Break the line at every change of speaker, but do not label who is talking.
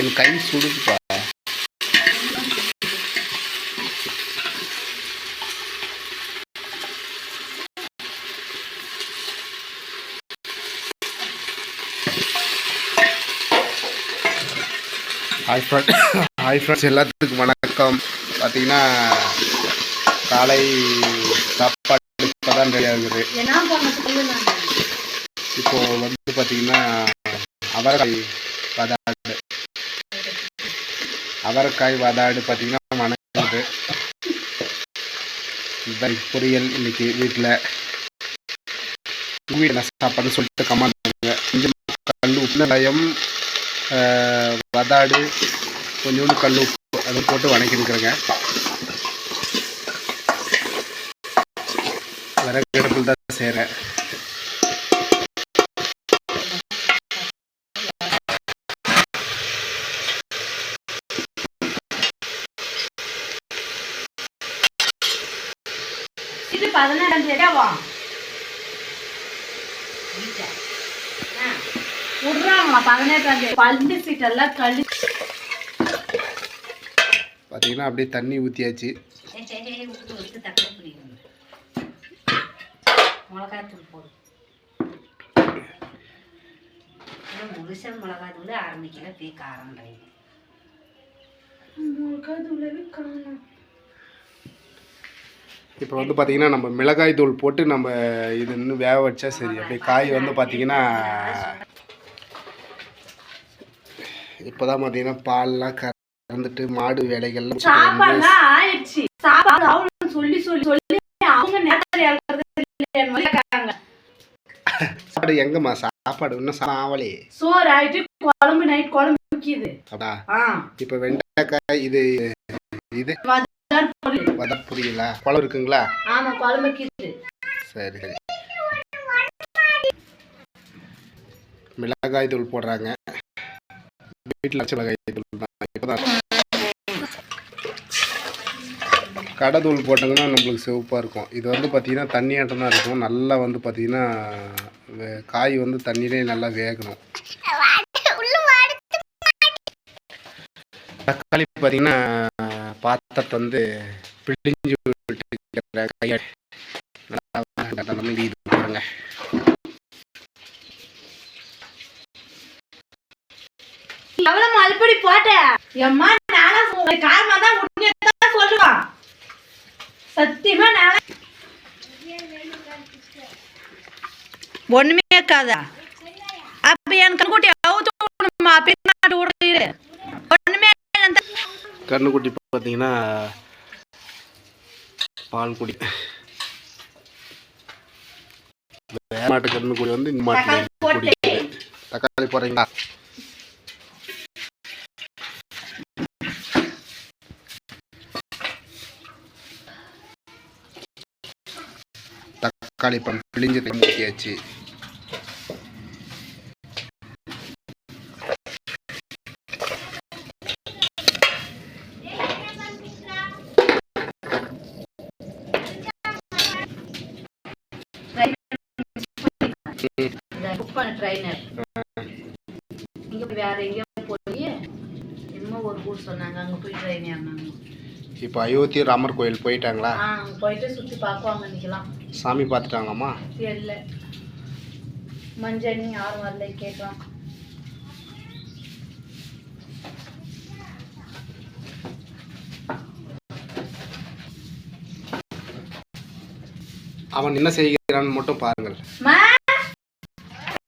என் கை சுடுதுப்பா. Hi friend hi friends எல்லாத்துக்கும் வணக்கம். பார்த்தீங்கன்னா காலை சாப்பாடு இப்போ தான் ரெடி ஆகுது.
என்ன பண்ண சொல்லுங்க.
இப்போ வந்து பார்த்தீங்கன்னா அவரைக்காய் வதாடு அவரைக்காய் வதாடு பார்த்தீங்கன்னா வணங்குது இதுதான் பொரியல் இன்னைக்கு வீட்டில் வீட்டில் என்ன சாப்பாடுன்னு சொல்லிட்டு கமாண்டாங்க கொஞ்சம் கல் உப்பு நிலையம் வதாடு கொஞ்சோண்டு கல் உப்பு அதை போட்டு வணக்கிருக்கிறேங்க. விறகு அடுப்பில் தான் செய்கிறேன்
இது பதினேழாம் தேதியாவா விடுறாங்களா பதினெட்டாம் தேதி? பல்லு சீட்டெல்லாம் கழி
பார்த்தீங்கன்னா அப்படியே தண்ணி ஊற்றியாச்சு
மிளகாத்தூள் போடு. முழுசல் மிளகாத்தூள் ஆரம்பிக்கல பே காரம் மிளகாத்தூளவே காணும்.
இப்போ வந்து பார்த்தீங்கன்னா நம்ம மிளகாய் தூள் போட்டு நம்ம இது இன்னும் வேக வச்சா சரி. அப்படியே காய் வந்து பார்த்தீங்கன்னா இப்போ தான் பார்த்தீங்கன்னா பால்லாம் கறந்துட்டு மாடு வேலைகள்லாம்
சொல்லி.
சாப்பாடு எங்கம்மா? சாப்பாடு இன்னும் சா- ஆவலே
சோறு ஆயிட்டு குழம்பு நைட் குழம்பு முக்கியது.
இப்போ வெண்டைக்காய் இது இது புரியலா குழம்பு இருக்குங்களா?
ஆமா குழம்பு
சரி சரி. மிளகாய் தூள் போடுறாங்க. வீட்டில் வச்ச மிளகாய் தூள் தான். இப்போதான் கடை தூள் போட்டாங்கன்னா நம்மளுக்கு சிவப்பாக இருக்கும். இது வந்து பார்த்திங்கன்னா தண்ணியாட்டம் தான் இருக்கும். நல்லா வந்து பார்த்திங்கன்னா காய் வந்து தண்ணியிலே நல்லா வேகணும். தக்காளி பார்த்திங்கன்னா பாத்திரத்தை வந்து பிழிஞ்சு விட்டு கையாடி நல்லா பாருங்க.
எவ்வளவு மல்படி போட்ட? எம்மா நானா காரமா தான் சொல்லுவான் சத்தியமா நானா ஒண்ணுமே இருக்காதா? அப்ப என் கண்குட்டி அவுத்து விடணுமா? பின்னாடி விடுறீரு ஒண்ணுமே.
கண்ணுக்குட்டி பார்த்தீங்கன்னா பால் குடி. மாட்டு கண்ணுக்குடி வந்து இந்த மாட்டு
தக்காளி
போடுறீங்களா? தக்காளி பழம் பிழிஞ்சு தண்ணி ஊற்றியாச்சு
புக் பண்ண ட்ரைனர் இங்க வேற எங்கேயோ போய் என்னமோ ஒரு ஊர் சொன்னாங்க அங்க போய் ட்ரெயின் ஏறினாங்க
இப்போ அயோத்தி ராமர் கோயில் போயிட்டாங்களா?
போயிட்டு சுத்தி பார்க்குவாங்க இன்னைக்கெல்லாம்.
சாமி பார்த்துட்டாங்களாம்மா
தெரியல மஞ்சள் யாரும் வரல கேட்கலாம்
அவன் என்ன செய்கிறான்னு மட்டும் பாருங்கள்.